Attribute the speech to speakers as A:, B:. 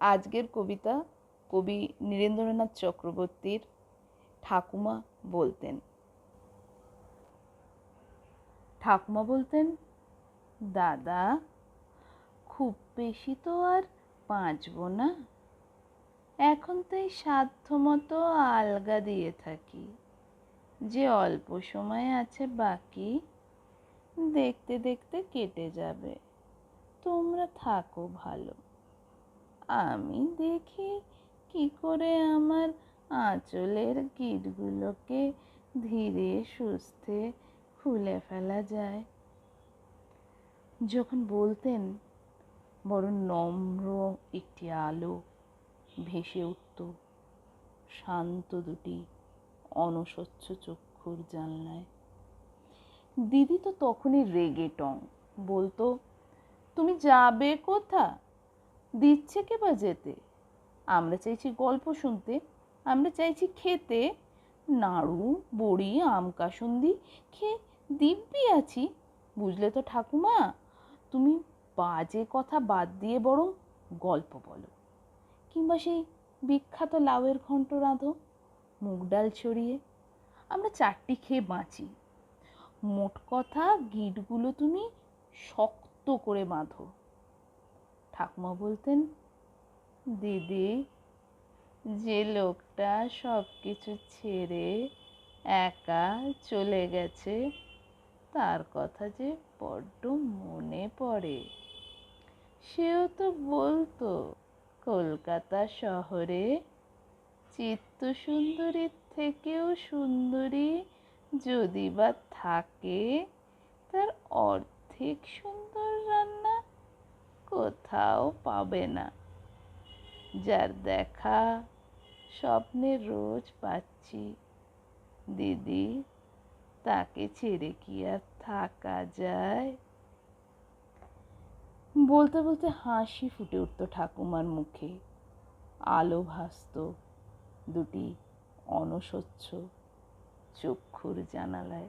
A: আজকের কবিতা কবি নীরেন্দ্রনাথ চক্রবর্তীর ঠাকুমা বলতেন। ঠাকুমা বলতেন, দাদা, খুব বেশি তো আর বাঁচবো না। এখন তো এই সাধ্য মতো আলগা দিয়ে থাকি। যে অল্প সময় আছে বাকি, দেখতে দেখতে কেটে যাবে। তোমরা থাকো ভালো। আমি দেখি কি করে আমার আঁচলের গিটগুলোকে ধীরে সুস্থে খুলে ফেলা যায়। যখন বলতেন, বড় নম্র একটি আলো ভেসে উঠত, শান্ত দুটি অনস্বচ্ছ চক্ষুর জানলায়। দিদি তো তখনই রেগে টং বলতো, তুমি যাবে কোথা? দিচ্ছে কে বা যেতে? আমরা চাইছি গল্প শুনতে, আমরা চাইছি খেতে। নাড়ু, বড়ি, আম কাসুন্দি, খেয়ে দিব্যি আছি। বুঝলে তো ঠাকুমা, তুমি বাজে কথা বাদ দিয়ে বরং গল্প বলো। কিংবা সেই বিখ্যাত লাউয়ের ঘন্ট রাঁধো, মুগ ডাল ছড়িয়ে। আমরা চারটি খেয়ে বাঁচি। মোট কথা, গিটগুলো তুমি শক্ত করে বাঁধো। ঠাকুমা বলতেন, দিদি, যে লোকটা সব কিছু ছেড়ে একা চলে গেছে, তার কথা যে বড্ড মনে পড়ে। সেও তো বলতো, কলকাতা শহরে চিত্ত সুন্দরীর থেকেও সুন্দরী যদি বা থাকে, তার অর্ধেক সুন্দর রান্না কোথাও পাবে না। যার দেখা স্বপ্নে রোজ পাচ্ছি। দিদি, তাকে ছেড়ে কি আর থাকা যায়? বলতে বলতে হাসি ফুটে উঠত ঠাকুমার মুখে। আলো ভাসত, দুটি অনস্বচ্ছ চক্ষুর জানালায়।